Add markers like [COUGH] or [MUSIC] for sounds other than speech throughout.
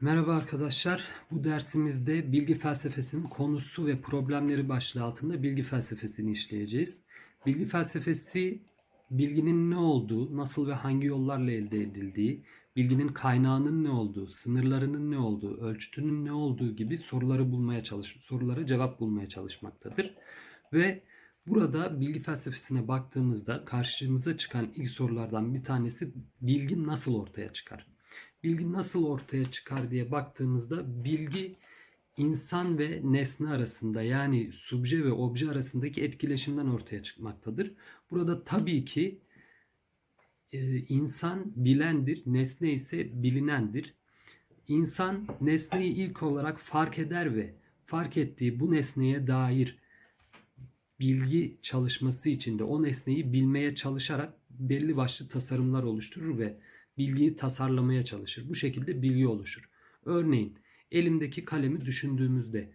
Merhaba arkadaşlar. Bu dersimizde bilgi felsefesinin konusu ve problemleri başlığı altında bilgi felsefesini işleyeceğiz. Bilgi felsefesi bilginin ne olduğu, nasıl ve hangi yollarla elde edildiği, bilginin kaynağının ne olduğu, sınırlarının ne olduğu, ölçütünün ne olduğu gibi soruları bulmaya çalış, sorulara cevap bulmaya çalışmaktadır. Ve burada bilgi felsefesine baktığımızda karşımıza çıkan ilk sorulardan bir tanesi bilgi nasıl ortaya çıkar? Bilgi nasıl ortaya çıkar diye baktığımızda bilgi insan ve nesne arasında yani subje ve obje arasındaki etkileşimden ortaya çıkmaktadır. Burada tabii ki e, insan bilendir, nesne ise bilinendir. İnsan nesneyi ilk olarak fark eder ve fark ettiği bu nesneye dair bilgi çalışması içinde o nesneyi bilmeye çalışarak belli başlı tasarımlar oluşturur ve bilgiyi tasarlamaya çalışır. Bu şekilde bilgi oluşur. Örneğin elimdeki kalemi düşündüğümüzde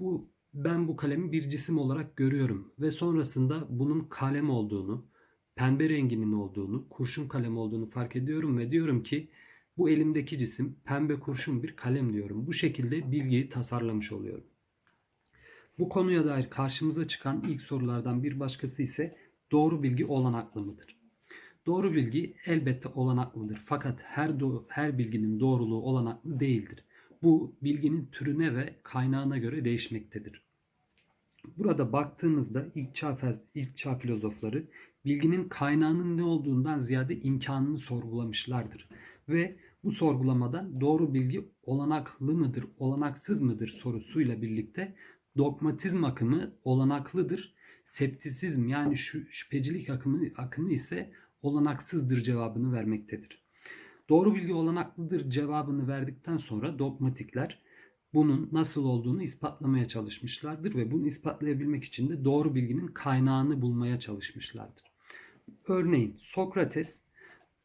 bu ben bu kalemi bir cisim olarak görüyorum ve sonrasında bunun kalem olduğunu, pembe renginin olduğunu, kurşun kalem olduğunu fark ediyorum ve diyorum ki bu elimdeki cisim pembe kurşun bir kalem diyorum. Bu şekilde bilgiyi tasarlamış oluyorum. Bu konuya dair karşımıza çıkan ilk sorulardan bir başkası ise doğru bilgi olanaklı mıdır? Doğru bilgi elbette olanaklıdır fakat her do- her bilginin doğruluğu olanaklı değildir. Bu bilginin türüne ve kaynağına göre değişmektedir. Burada baktığımızda ilk çağ, ilk çağ filozofları bilginin kaynağının ne olduğundan ziyade imkanını sorgulamışlardır. Ve bu sorgulamadan doğru bilgi olanaklı mıdır, olanaksız mıdır sorusuyla birlikte dogmatizm akımı olanaklıdır. Septisizm yani şüphecilik akımı, akımı ise olanaksızdır cevabını vermektedir. Doğru bilgi olanaklıdır cevabını verdikten sonra dogmatikler bunun nasıl olduğunu ispatlamaya çalışmışlardır ve bunu ispatlayabilmek için de doğru bilginin kaynağını bulmaya çalışmışlardır. Örneğin Sokrates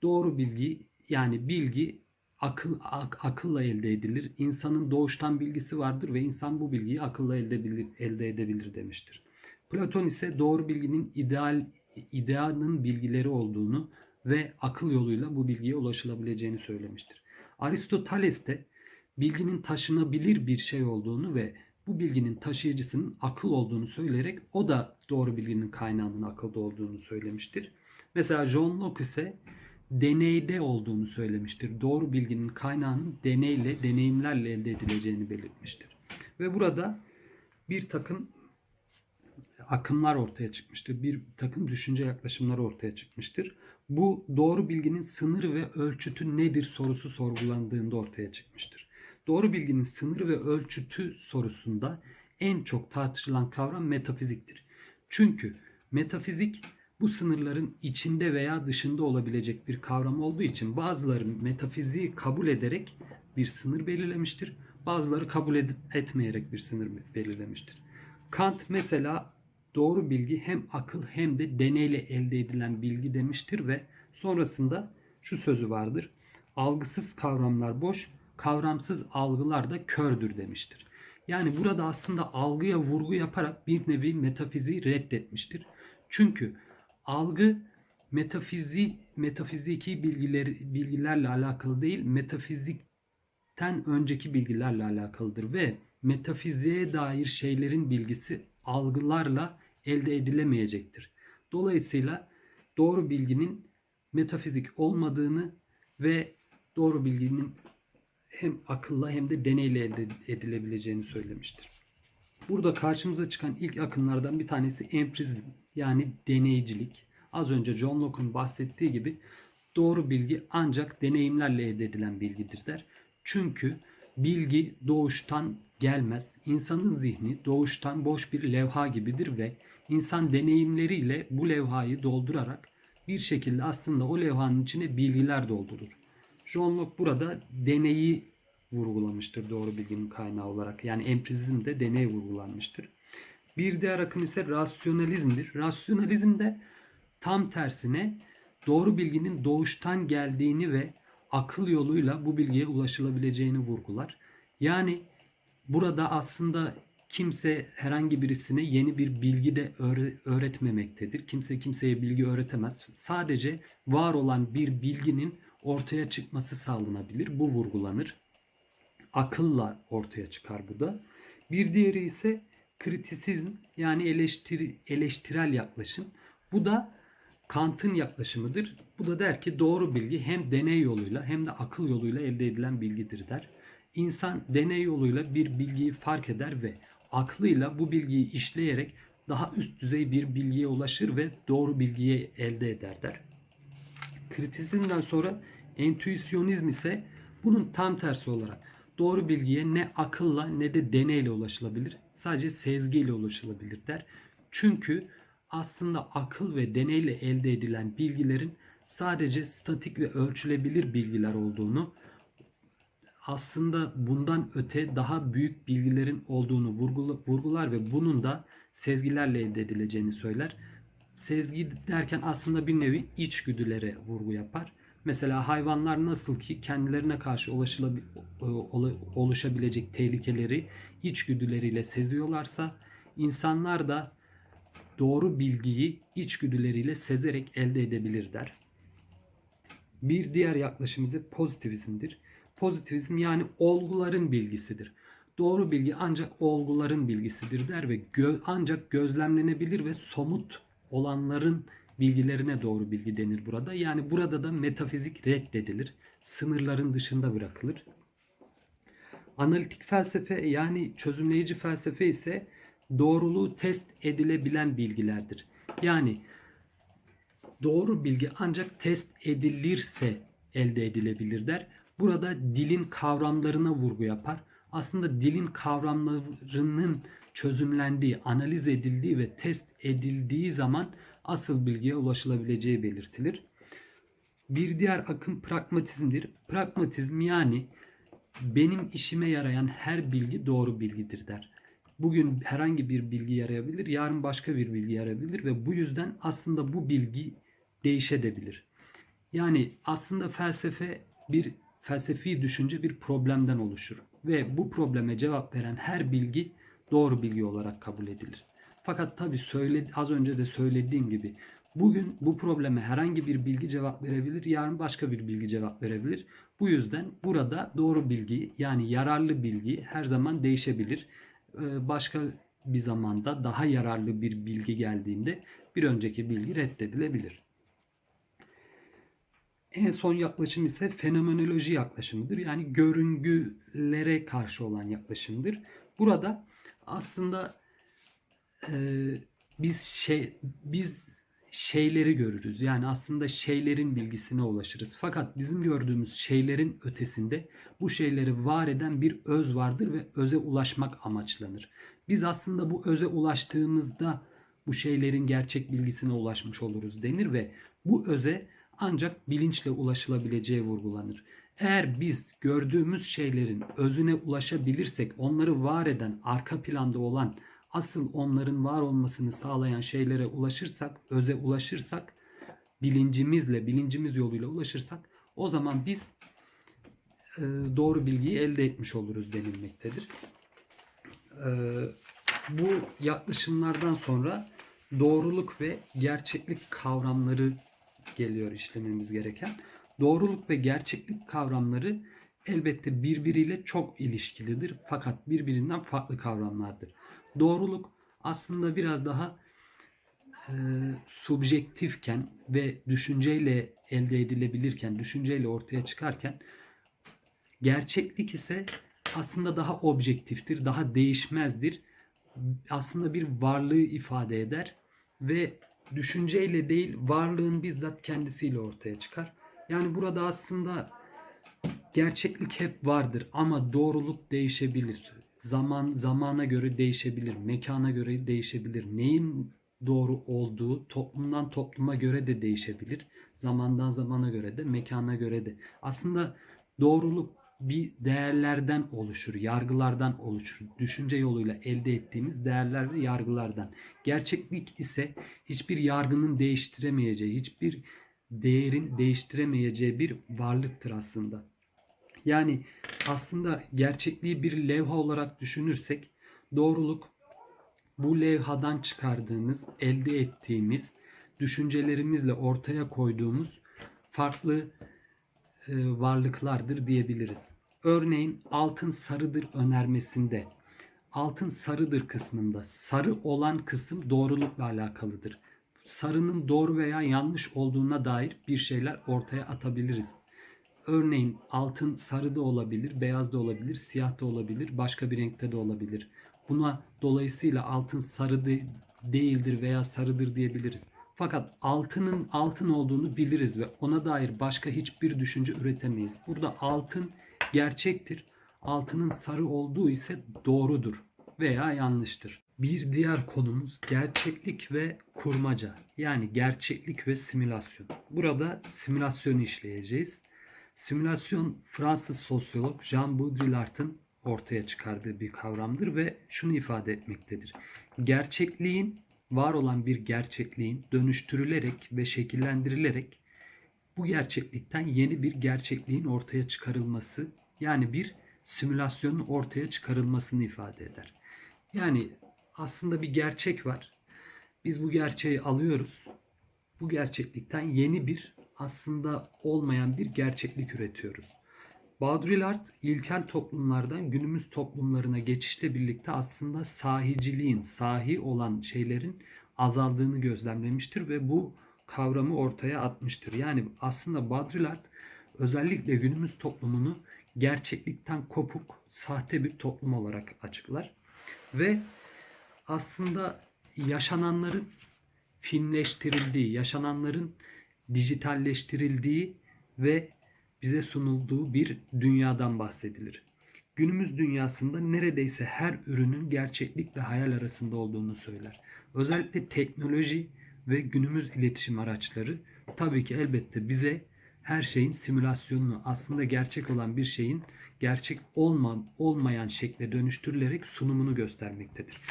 doğru bilgi yani bilgi akıl ak- akılla elde edilir. İnsanın doğuştan bilgisi vardır ve insan bu bilgiyi akılla elde elde edebilir demiştir. Platon ise doğru bilginin ideal ideanın bilgileri olduğunu ve akıl yoluyla bu bilgiye ulaşılabileceğini söylemiştir. Aristoteles de bilginin taşınabilir bir şey olduğunu ve bu bilginin taşıyıcısının akıl olduğunu söyleyerek o da doğru bilginin kaynağının akılda olduğunu söylemiştir. Mesela John Locke ise deneyde olduğunu söylemiştir. Doğru bilginin kaynağının deneyle, deneyimlerle elde edileceğini belirtmiştir. Ve burada bir takım akımlar ortaya çıkmıştır. Bir takım düşünce yaklaşımları ortaya çıkmıştır. Bu doğru bilginin sınırı ve ölçütü nedir sorusu sorgulandığında ortaya çıkmıştır. Doğru bilginin sınırı ve ölçütü sorusunda en çok tartışılan kavram metafiziktir. Çünkü metafizik bu sınırların içinde veya dışında olabilecek bir kavram olduğu için bazıları metafiziği kabul ederek bir sınır belirlemiştir. Bazıları kabul edip etmeyerek bir sınır belirlemiştir. Kant mesela doğru bilgi hem akıl hem de deneyle elde edilen bilgi demiştir ve sonrasında şu sözü vardır. Algısız kavramlar boş, kavramsız algılar da kördür demiştir. Yani burada aslında algıya vurgu yaparak bir nevi metafiziği reddetmiştir. Çünkü algı metafizi metafiziki bilgiler bilgilerle alakalı değil, metafizikten önceki bilgilerle alakalıdır ve metafiziğe dair şeylerin bilgisi algılarla elde edilemeyecektir. Dolayısıyla doğru bilginin metafizik olmadığını ve doğru bilginin hem akılla hem de deneyle elde edilebileceğini söylemiştir. Burada karşımıza çıkan ilk akımlardan bir tanesi empirizm yani deneycilik. Az önce John Locke'un bahsettiği gibi doğru bilgi ancak deneyimlerle elde edilen bilgidir der. Çünkü bilgi doğuştan gelmez. İnsanın zihni doğuştan boş bir levha gibidir ve insan deneyimleriyle bu levhayı doldurarak bir şekilde aslında o levhanın içine bilgiler doldurur. John Locke burada deneyi vurgulamıştır doğru bilginin kaynağı olarak. Yani empirizmde deney vurgulanmıştır. Bir diğer akım ise rasyonalizmdir. Rasyonalizm de tam tersine doğru bilginin doğuştan geldiğini ve akıl yoluyla bu bilgiye ulaşılabileceğini vurgular. Yani burada aslında kimse herhangi birisine yeni bir bilgi de öğretmemektedir. Kimse kimseye bilgi öğretemez. Sadece var olan bir bilginin ortaya çıkması sağlanabilir. Bu vurgulanır. akılla ortaya çıkar bu da. Bir diğeri ise kritisizm yani eleştiri, eleştirel yaklaşım. Bu da Kant'ın yaklaşımıdır. Bu da der ki doğru bilgi hem deney yoluyla hem de akıl yoluyla elde edilen bilgidir der. İnsan deney yoluyla bir bilgiyi fark eder ve aklıyla bu bilgiyi işleyerek daha üst düzey bir bilgiye ulaşır ve doğru bilgiyi elde eder der. Kritisizmden sonra entüisyonizm ise bunun tam tersi olarak doğru bilgiye ne akılla ne de deneyle ulaşılabilir. Sadece sezgiyle ulaşılabilir der. Çünkü aslında akıl ve deneyle elde edilen bilgilerin sadece statik ve ölçülebilir bilgiler olduğunu aslında bundan öte daha büyük bilgilerin olduğunu vurgular ve bunun da sezgilerle elde edileceğini söyler. Sezgi derken aslında bir nevi içgüdülere vurgu yapar. Mesela hayvanlar nasıl ki kendilerine karşı oluşabilecek tehlikeleri içgüdüleriyle seziyorlarsa insanlar da doğru bilgiyi içgüdüleriyle sezerek elde edebilir der. Bir diğer yaklaşım ise pozitivizmdir. Pozitivizm yani olguların bilgisidir. Doğru bilgi ancak olguların bilgisidir der ve gö- ancak gözlemlenebilir ve somut olanların bilgilerine doğru bilgi denir burada. Yani burada da metafizik reddedilir. Sınırların dışında bırakılır. Analitik felsefe yani çözümleyici felsefe ise doğruluğu test edilebilen bilgilerdir. Yani doğru bilgi ancak test edilirse elde edilebilir der. Burada dilin kavramlarına vurgu yapar. Aslında dilin kavramlarının çözümlendiği, analiz edildiği ve test edildiği zaman asıl bilgiye ulaşılabileceği belirtilir. Bir diğer akım pragmatizmdir. Pragmatizm yani benim işime yarayan her bilgi doğru bilgidir der. Bugün herhangi bir bilgi yarayabilir, yarın başka bir bilgi yarayabilir ve bu yüzden aslında bu bilgi değişebilir. Yani aslında felsefe bir felsefi düşünce bir problemden oluşur ve bu probleme cevap veren her bilgi doğru bilgi olarak kabul edilir. Fakat tabi söyledi, az önce de söylediğim gibi bugün bu probleme herhangi bir bilgi cevap verebilir, yarın başka bir bilgi cevap verebilir. Bu yüzden burada doğru bilgi yani yararlı bilgi her zaman değişebilir. Ee, başka bir zamanda daha yararlı bir bilgi geldiğinde bir önceki bilgi reddedilebilir. En son yaklaşım ise fenomenoloji yaklaşımıdır. Yani görüngülere karşı olan yaklaşımdır. Burada aslında e, biz şey biz şeyleri görürüz. Yani aslında şeylerin bilgisine ulaşırız. Fakat bizim gördüğümüz şeylerin ötesinde bu şeyleri var eden bir öz vardır ve öze ulaşmak amaçlanır. Biz aslında bu öze ulaştığımızda bu şeylerin gerçek bilgisine ulaşmış oluruz denir ve bu öze ancak bilinçle ulaşılabileceği vurgulanır. Eğer biz gördüğümüz şeylerin özüne ulaşabilirsek, onları var eden, arka planda olan, asıl onların var olmasını sağlayan şeylere ulaşırsak, öze ulaşırsak, bilincimizle, bilincimiz yoluyla ulaşırsak, o zaman biz e, doğru bilgiyi elde etmiş oluruz denilmektedir. E, bu yaklaşımlardan sonra doğruluk ve gerçeklik kavramları geliyor işlememiz gereken. Doğruluk ve gerçeklik kavramları elbette birbiriyle çok ilişkilidir fakat birbirinden farklı kavramlardır. Doğruluk aslında biraz daha e, subjektifken ve düşünceyle elde edilebilirken, düşünceyle ortaya çıkarken gerçeklik ise aslında daha objektiftir, daha değişmezdir. Aslında bir varlığı ifade eder ve düşünceyle değil varlığın bizzat kendisiyle ortaya çıkar. Yani burada aslında gerçeklik hep vardır ama doğruluk değişebilir. Zaman zamana göre değişebilir, mekana göre değişebilir. Neyin doğru olduğu toplumdan topluma göre de değişebilir. Zamandan zamana göre de, mekana göre de. Aslında doğruluk bir değerlerden oluşur, yargılardan oluşur. Düşünce yoluyla elde ettiğimiz değerler ve yargılardan. Gerçeklik ise hiçbir yargının değiştiremeyeceği, hiçbir değerin değiştiremeyeceği bir varlıktır aslında. Yani aslında gerçekliği bir levha olarak düşünürsek doğruluk bu levhadan çıkardığımız, elde ettiğimiz düşüncelerimizle ortaya koyduğumuz farklı varlıklardır diyebiliriz. Örneğin altın sarıdır önermesinde altın sarıdır kısmında sarı olan kısım doğrulukla alakalıdır. Sarının doğru veya yanlış olduğuna dair bir şeyler ortaya atabiliriz. Örneğin altın sarı da olabilir, beyaz da olabilir, siyah da olabilir, başka bir renkte de olabilir. Buna dolayısıyla altın sarı de- değildir veya sarıdır diyebiliriz. Fakat altının altın olduğunu biliriz ve ona dair başka hiçbir düşünce üretemeyiz. Burada altın gerçektir. Altının sarı olduğu ise doğrudur veya yanlıştır. Bir diğer konumuz gerçeklik ve kurmaca. Yani gerçeklik ve simülasyon. Burada simülasyonu işleyeceğiz. Simülasyon Fransız sosyolog Jean Baudrillard'ın ortaya çıkardığı bir kavramdır ve şunu ifade etmektedir. Gerçekliğin var olan bir gerçekliğin dönüştürülerek ve şekillendirilerek bu gerçeklikten yeni bir gerçekliğin ortaya çıkarılması yani bir simülasyonun ortaya çıkarılmasını ifade eder. Yani aslında bir gerçek var. Biz bu gerçeği alıyoruz. Bu gerçeklikten yeni bir aslında olmayan bir gerçeklik üretiyoruz. Baudrillard ilkel toplumlardan günümüz toplumlarına geçişle birlikte aslında sahiciliğin, sahi olan şeylerin azaldığını gözlemlemiştir ve bu kavramı ortaya atmıştır. Yani aslında Baudrillard özellikle günümüz toplumunu gerçeklikten kopuk, sahte bir toplum olarak açıklar. Ve aslında yaşananların filmleştirildiği, yaşananların dijitalleştirildiği ve bize sunulduğu bir dünyadan bahsedilir. Günümüz dünyasında neredeyse her ürünün gerçeklik ve hayal arasında olduğunu söyler. Özellikle teknoloji ve günümüz iletişim araçları tabii ki elbette bize her şeyin simülasyonunu aslında gerçek olan bir şeyin gerçek olma, olmayan şekle dönüştürülerek sunumunu göstermektedir.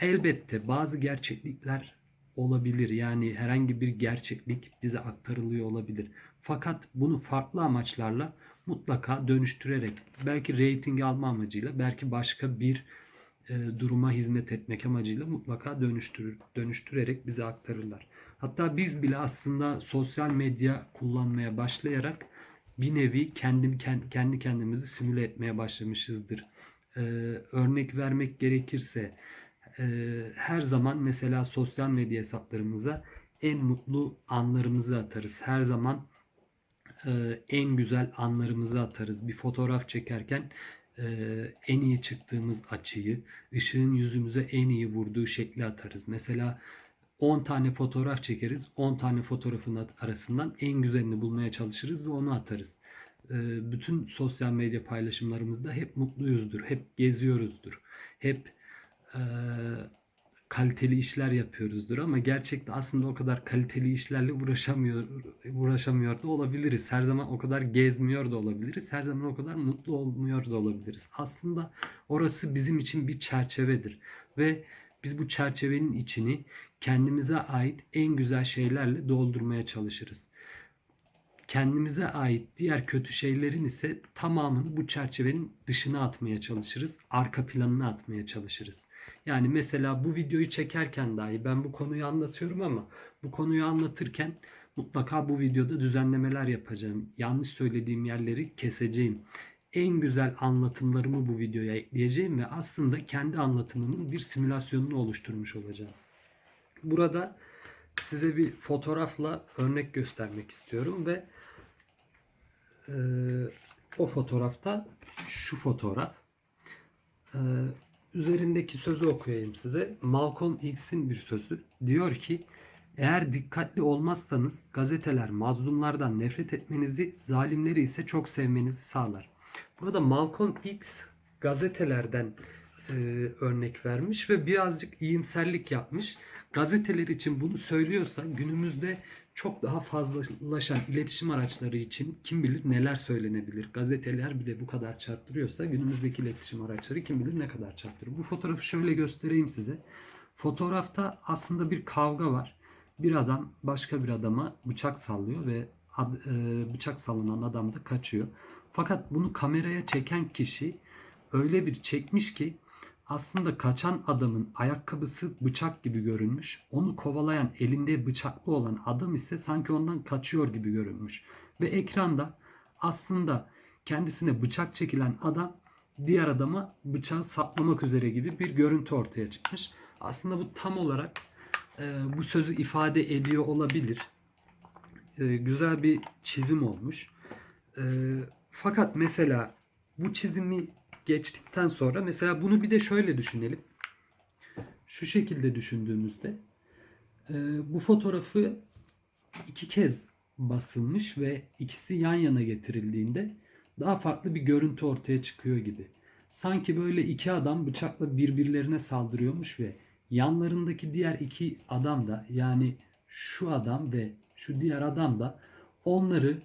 Elbette bazı gerçeklikler olabilir. Yani herhangi bir gerçeklik bize aktarılıyor olabilir. Fakat bunu farklı amaçlarla mutlaka dönüştürerek belki reyting alma amacıyla belki başka bir e, duruma hizmet etmek amacıyla mutlaka dönüştürür, dönüştürerek bize aktarırlar. Hatta biz bile aslında sosyal medya kullanmaya başlayarak bir nevi kendi kendi kendimizi simüle etmeye başlamışızdır. Ee, örnek vermek gerekirse e, her zaman mesela sosyal medya hesaplarımıza en mutlu anlarımızı atarız. Her zaman en güzel anlarımızı atarız. Bir fotoğraf çekerken e, en iyi çıktığımız açıyı, ışığın yüzümüze en iyi vurduğu şekli atarız. Mesela 10 tane fotoğraf çekeriz. 10 tane fotoğrafın arasından en güzelini bulmaya çalışırız ve onu atarız. E, bütün sosyal medya paylaşımlarımızda hep mutluyuzdur. Hep geziyoruzdur. Hep e, kaliteli işler yapıyoruzdur ama gerçekte aslında o kadar kaliteli işlerle uğraşamıyor uğraşamıyor da olabiliriz. Her zaman o kadar gezmiyor da olabiliriz. Her zaman o kadar mutlu olmuyor da olabiliriz. Aslında orası bizim için bir çerçevedir ve biz bu çerçevenin içini kendimize ait en güzel şeylerle doldurmaya çalışırız. Kendimize ait diğer kötü şeylerin ise tamamını bu çerçevenin dışına atmaya çalışırız. Arka planına atmaya çalışırız. Yani mesela bu videoyu çekerken dahi ben bu konuyu anlatıyorum ama bu konuyu anlatırken mutlaka bu videoda düzenlemeler yapacağım. Yanlış söylediğim yerleri keseceğim. En güzel anlatımlarımı bu videoya ekleyeceğim ve aslında kendi anlatımımın bir simülasyonunu oluşturmuş olacağım. Burada size bir fotoğrafla örnek göstermek istiyorum ve e, o fotoğrafta şu fotoğraf. E, üzerindeki sözü okuyayım size. Malcolm X'in bir sözü. Diyor ki eğer dikkatli olmazsanız gazeteler mazlumlardan nefret etmenizi, zalimleri ise çok sevmenizi sağlar. Burada Malcolm X gazetelerden e, örnek vermiş ve birazcık iyimserlik yapmış. Gazeteler için bunu söylüyorsa günümüzde çok daha fazlalaşan iletişim araçları için kim bilir neler söylenebilir. Gazeteler bile bu kadar çarptırıyorsa günümüzdeki iletişim araçları kim bilir ne kadar çarptırır. Bu fotoğrafı şöyle göstereyim size. Fotoğrafta aslında bir kavga var. Bir adam başka bir adama bıçak sallıyor ve e, bıçak sallanan adam da kaçıyor. Fakat bunu kameraya çeken kişi öyle bir çekmiş ki aslında kaçan adamın ayakkabısı bıçak gibi görünmüş. Onu kovalayan elinde bıçaklı olan adam ise sanki ondan kaçıyor gibi görünmüş. Ve ekranda aslında kendisine bıçak çekilen adam diğer adama bıçağı saplamak üzere gibi bir görüntü ortaya çıkmış. Aslında bu tam olarak e, bu sözü ifade ediyor olabilir. E, güzel bir çizim olmuş. E, fakat mesela bu çizimi geçtikten sonra mesela bunu bir de şöyle düşünelim. Şu şekilde düşündüğümüzde e, bu fotoğrafı iki kez basılmış ve ikisi yan yana getirildiğinde daha farklı bir görüntü ortaya çıkıyor gibi. Sanki böyle iki adam bıçakla birbirlerine saldırıyormuş ve yanlarındaki diğer iki adam da yani şu adam ve şu diğer adam da onları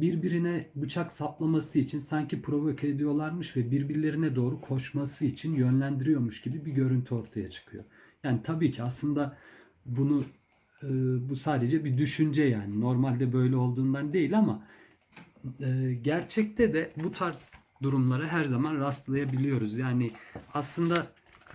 birbirine bıçak saplaması için sanki provoke ediyorlarmış ve birbirlerine doğru koşması için yönlendiriyormuş gibi bir görüntü ortaya çıkıyor. Yani tabii ki aslında bunu e, bu sadece bir düşünce yani normalde böyle olduğundan değil ama e, gerçekte de bu tarz durumlara her zaman rastlayabiliyoruz. Yani aslında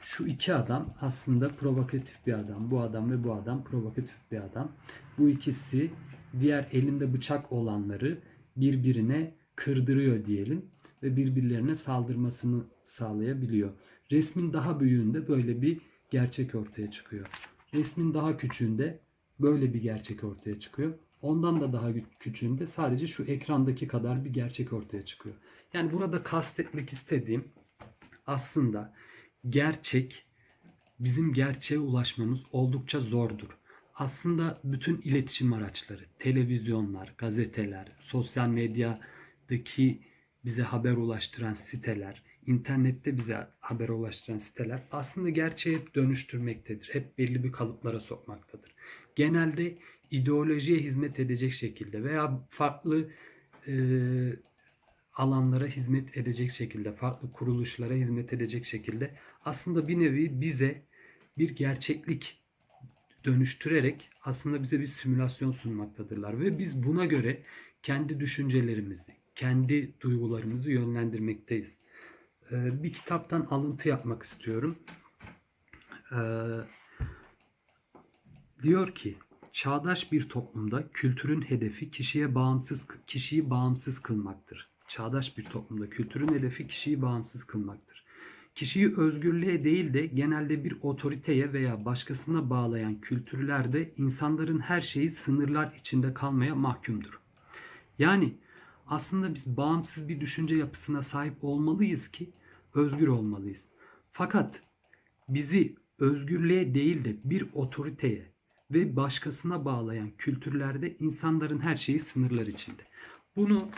şu iki adam aslında provokatif bir adam. Bu adam ve bu adam provokatif bir adam. Bu ikisi diğer elinde bıçak olanları birbirine kırdırıyor diyelim ve birbirlerine saldırmasını sağlayabiliyor. Resmin daha büyüğünde böyle bir gerçek ortaya çıkıyor. Resmin daha küçüğünde böyle bir gerçek ortaya çıkıyor. Ondan da daha küçüğünde sadece şu ekrandaki kadar bir gerçek ortaya çıkıyor. Yani burada kastetmek istediğim aslında gerçek bizim gerçeğe ulaşmamız oldukça zordur. Aslında bütün iletişim araçları, televizyonlar, gazeteler, sosyal medyadaki bize haber ulaştıran siteler, internette bize haber ulaştıran siteler aslında gerçeğe dönüştürmektedir. Hep belli bir kalıplara sokmaktadır. Genelde ideolojiye hizmet edecek şekilde veya farklı e, alanlara hizmet edecek şekilde, farklı kuruluşlara hizmet edecek şekilde aslında bir nevi bize bir gerçeklik dönüştürerek aslında bize bir simülasyon sunmaktadırlar ve biz buna göre kendi düşüncelerimizi, kendi duygularımızı yönlendirmekteyiz. Ee, bir kitaptan alıntı yapmak istiyorum. Ee, diyor ki çağdaş bir toplumda kültürün hedefi kişiye bağımsız kişiyi bağımsız kılmaktır. Çağdaş bir toplumda kültürün hedefi kişiyi bağımsız kılmaktır. Kişiyi özgürlüğe değil de genelde bir otoriteye veya başkasına bağlayan kültürlerde insanların her şeyi sınırlar içinde kalmaya mahkumdur. Yani aslında biz bağımsız bir düşünce yapısına sahip olmalıyız ki özgür olmalıyız. Fakat bizi özgürlüğe değil de bir otoriteye ve başkasına bağlayan kültürlerde insanların her şeyi sınırlar içinde. Bunu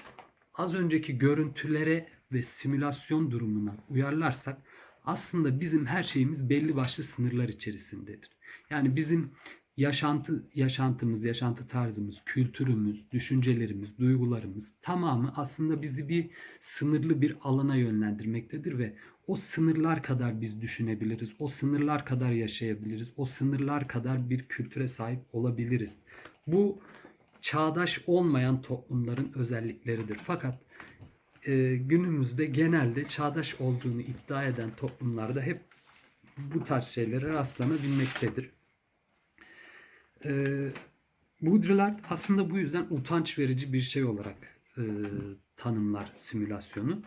az önceki görüntülere ve simülasyon durumuna uyarlarsak aslında bizim her şeyimiz belli başlı sınırlar içerisindedir. Yani bizim yaşantı yaşantımız, yaşantı tarzımız, kültürümüz, düşüncelerimiz, duygularımız tamamı aslında bizi bir sınırlı bir alana yönlendirmektedir ve o sınırlar kadar biz düşünebiliriz. O sınırlar kadar yaşayabiliriz. O sınırlar kadar bir kültüre sahip olabiliriz. Bu çağdaş olmayan toplumların özellikleridir. Fakat e, günümüzde genelde çağdaş olduğunu iddia eden toplumlarda hep bu tarz şeylere rastlanabilmektedir. E, Baudrillard aslında bu yüzden utanç verici bir şey olarak e, tanımlar simülasyonu.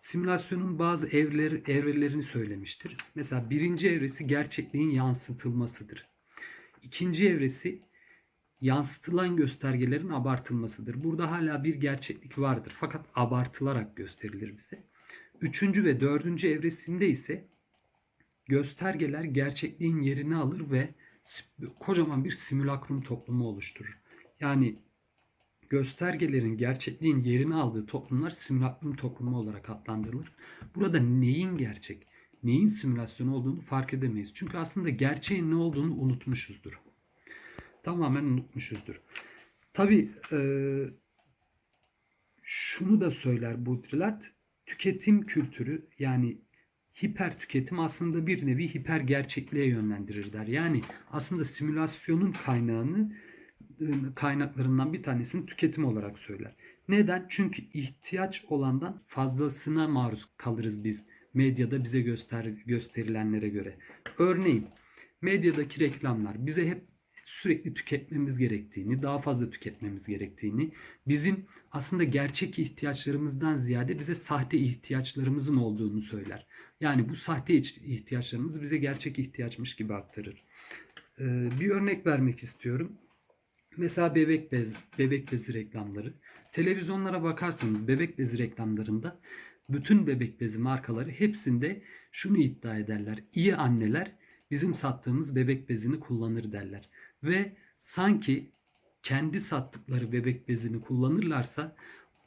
Simülasyonun bazı evreleri, evrelerini söylemiştir. Mesela birinci evresi gerçekliğin yansıtılmasıdır. İkinci evresi yansıtılan göstergelerin abartılmasıdır. Burada hala bir gerçeklik vardır fakat abartılarak gösterilir bize. Üçüncü ve dördüncü evresinde ise göstergeler gerçekliğin yerini alır ve kocaman bir simülakrum toplumu oluşturur. Yani göstergelerin gerçekliğin yerini aldığı toplumlar simülakrum toplumu olarak adlandırılır. Burada neyin gerçek, neyin simülasyon olduğunu fark edemeyiz. Çünkü aslında gerçeğin ne olduğunu unutmuşuzdur tamamen unutmuşuzdur. Tabi e, şunu da söyler Baudrillard, tüketim kültürü yani hiper tüketim aslında bir nevi hiper gerçekliğe yönlendirir der. Yani aslında simülasyonun kaynağını e, kaynaklarından bir tanesini tüketim olarak söyler. Neden? Çünkü ihtiyaç olandan fazlasına maruz kalırız biz medyada bize göster gösterilenlere göre. Örneğin medyadaki reklamlar bize hep sürekli tüketmemiz gerektiğini, daha fazla tüketmemiz gerektiğini, bizim aslında gerçek ihtiyaçlarımızdan ziyade bize sahte ihtiyaçlarımızın olduğunu söyler. Yani bu sahte ihtiyaçlarımız bize gerçek ihtiyaçmış gibi aktarır. Ee, bir örnek vermek istiyorum. Mesela bebek bez, bebek bezi reklamları. Televizyonlara bakarsanız bebek bezi reklamlarında bütün bebek bezi markaları hepsinde şunu iddia ederler. İyi anneler bizim sattığımız bebek bezini kullanır derler. Ve sanki kendi sattıkları bebek bezini kullanırlarsa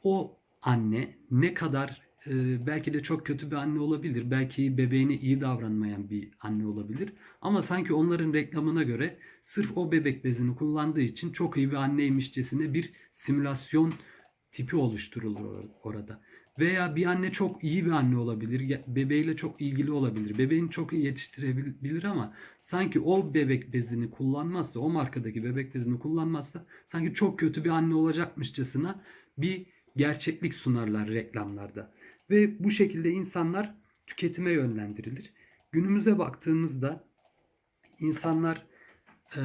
o anne ne kadar e, belki de çok kötü bir anne olabilir. Belki bebeğine iyi davranmayan bir anne olabilir. Ama sanki onların reklamına göre sırf o bebek bezini kullandığı için çok iyi bir anneymişçesine bir simülasyon tipi oluşturulur or- orada. Veya bir anne çok iyi bir anne olabilir. Bebeğiyle çok ilgili olabilir. Bebeğini çok iyi yetiştirebilir ama sanki o bebek bezini kullanmazsa, o markadaki bebek bezini kullanmazsa sanki çok kötü bir anne olacakmışçasına bir gerçeklik sunarlar reklamlarda. Ve bu şekilde insanlar tüketime yönlendirilir. Günümüze baktığımızda insanlar e,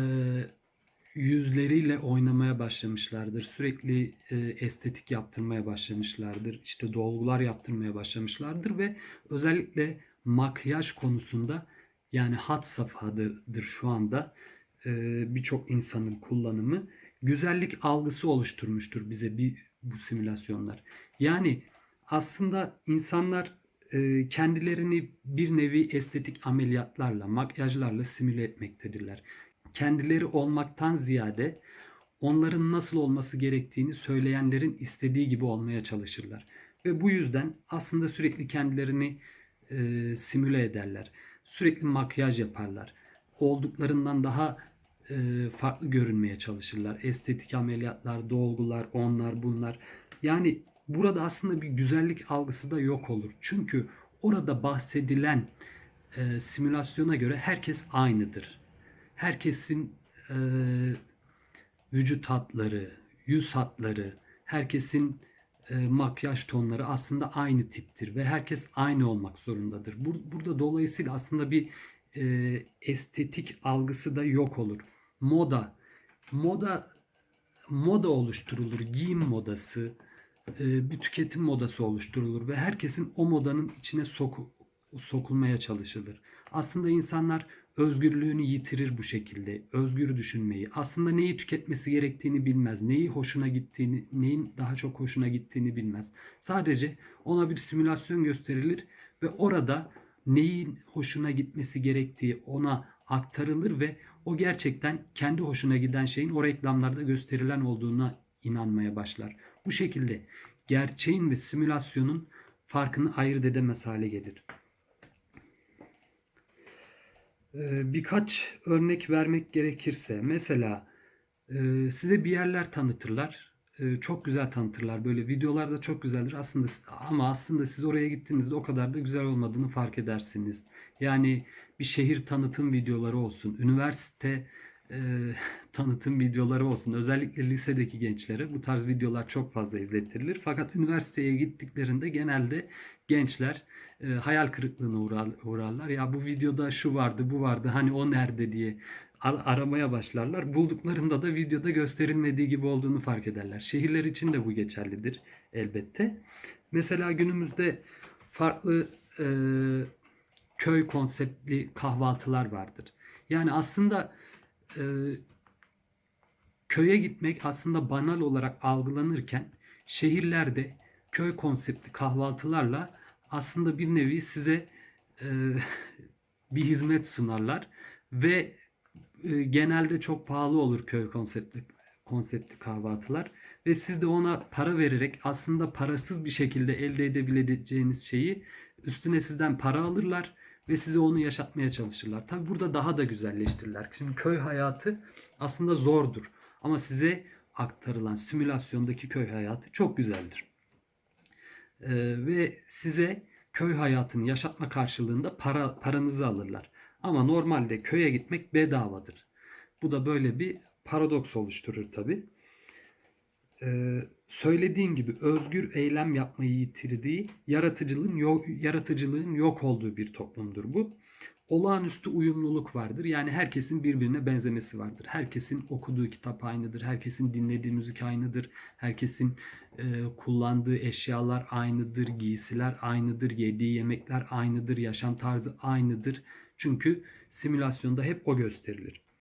yüzleriyle oynamaya başlamışlardır. Sürekli e, estetik yaptırmaya başlamışlardır. İşte dolgular yaptırmaya başlamışlardır ve özellikle makyaj konusunda yani had safhadır şu anda e, birçok insanın kullanımı güzellik algısı oluşturmuştur bize bir bu simülasyonlar. Yani aslında insanlar e, kendilerini bir nevi estetik ameliyatlarla, makyajlarla simüle etmektedirler. Kendileri olmaktan ziyade onların nasıl olması gerektiğini söyleyenlerin istediği gibi olmaya çalışırlar. Ve bu yüzden aslında sürekli kendilerini e, simüle ederler. Sürekli makyaj yaparlar. Olduklarından daha e, farklı görünmeye çalışırlar. Estetik ameliyatlar, dolgular, onlar bunlar. Yani burada aslında bir güzellik algısı da yok olur. Çünkü orada bahsedilen e, simülasyona göre herkes aynıdır. Herkesin e, vücut hatları, yüz hatları, herkesin e, makyaj tonları aslında aynı tiptir ve herkes aynı olmak zorundadır. Bur- burada dolayısıyla aslında bir e, estetik algısı da yok olur. Moda, moda moda oluşturulur, giyim modası, e, bir tüketim modası oluşturulur ve herkesin o modanın içine soku- sokulmaya çalışılır. Aslında insanlar özgürlüğünü yitirir bu şekilde. Özgür düşünmeyi. Aslında neyi tüketmesi gerektiğini bilmez. Neyi hoşuna gittiğini, neyin daha çok hoşuna gittiğini bilmez. Sadece ona bir simülasyon gösterilir ve orada neyin hoşuna gitmesi gerektiği ona aktarılır ve o gerçekten kendi hoşuna giden şeyin o reklamlarda gösterilen olduğuna inanmaya başlar. Bu şekilde gerçeğin ve simülasyonun farkını ayırt edemez hale gelir. Ee, Birkaç örnek vermek gerekirse mesela e, size bir yerler tanıtırlar. E, Çok güzel tanıtırlar. Böyle videolarda çok güzeldir aslında ama aslında siz oraya gittiğinizde o kadar da güzel olmadığını fark edersiniz. Yani bir şehir tanıtım videoları olsun, üniversite e, [LAUGHS] tanıtım videoları olsun. Özellikle lisedeki gençlere bu tarz videolar çok fazla izletilir. Fakat üniversiteye gittiklerinde genelde gençler e, hayal kırıklığına uğrar, uğrarlar. Ya bu videoda şu vardı, bu vardı. Hani o nerede diye ar- aramaya başlarlar. Bulduklarında da videoda gösterilmediği gibi olduğunu fark ederler. Şehirler için de bu geçerlidir elbette. Mesela günümüzde farklı e, köy konseptli kahvaltılar vardır. Yani aslında e, köye gitmek aslında banal olarak algılanırken şehirlerde köy konseptli kahvaltılarla aslında bir nevi size e, bir hizmet sunarlar ve e, genelde çok pahalı olur köy konseptli konseptli kahvaltılar ve siz de ona para vererek aslında parasız bir şekilde elde edebileceğiniz şeyi üstüne sizden para alırlar ve size onu yaşatmaya çalışırlar. Tabi burada daha da güzelleştirirler. Şimdi köy hayatı aslında zordur ama size aktarılan simülasyondaki köy hayatı çok güzeldir. Ee, ve size köy hayatını yaşatma karşılığında para paranızı alırlar. Ama normalde köye gitmek bedavadır. Bu da böyle bir paradoks oluşturur tabi. Ee, söylediğin gibi özgür eylem yapmayı yitirdiği, yaratıcılığın yok, yaratıcılığın yok olduğu bir toplumdur bu. Olağanüstü uyumluluk vardır. Yani herkesin birbirine benzemesi vardır. Herkesin okuduğu kitap aynıdır. Herkesin dinlediği müzik aynıdır. Herkesin e, kullandığı eşyalar aynıdır. Giysiler aynıdır. Yediği yemekler aynıdır. Yaşam tarzı aynıdır. Çünkü simülasyonda hep o gösterilir.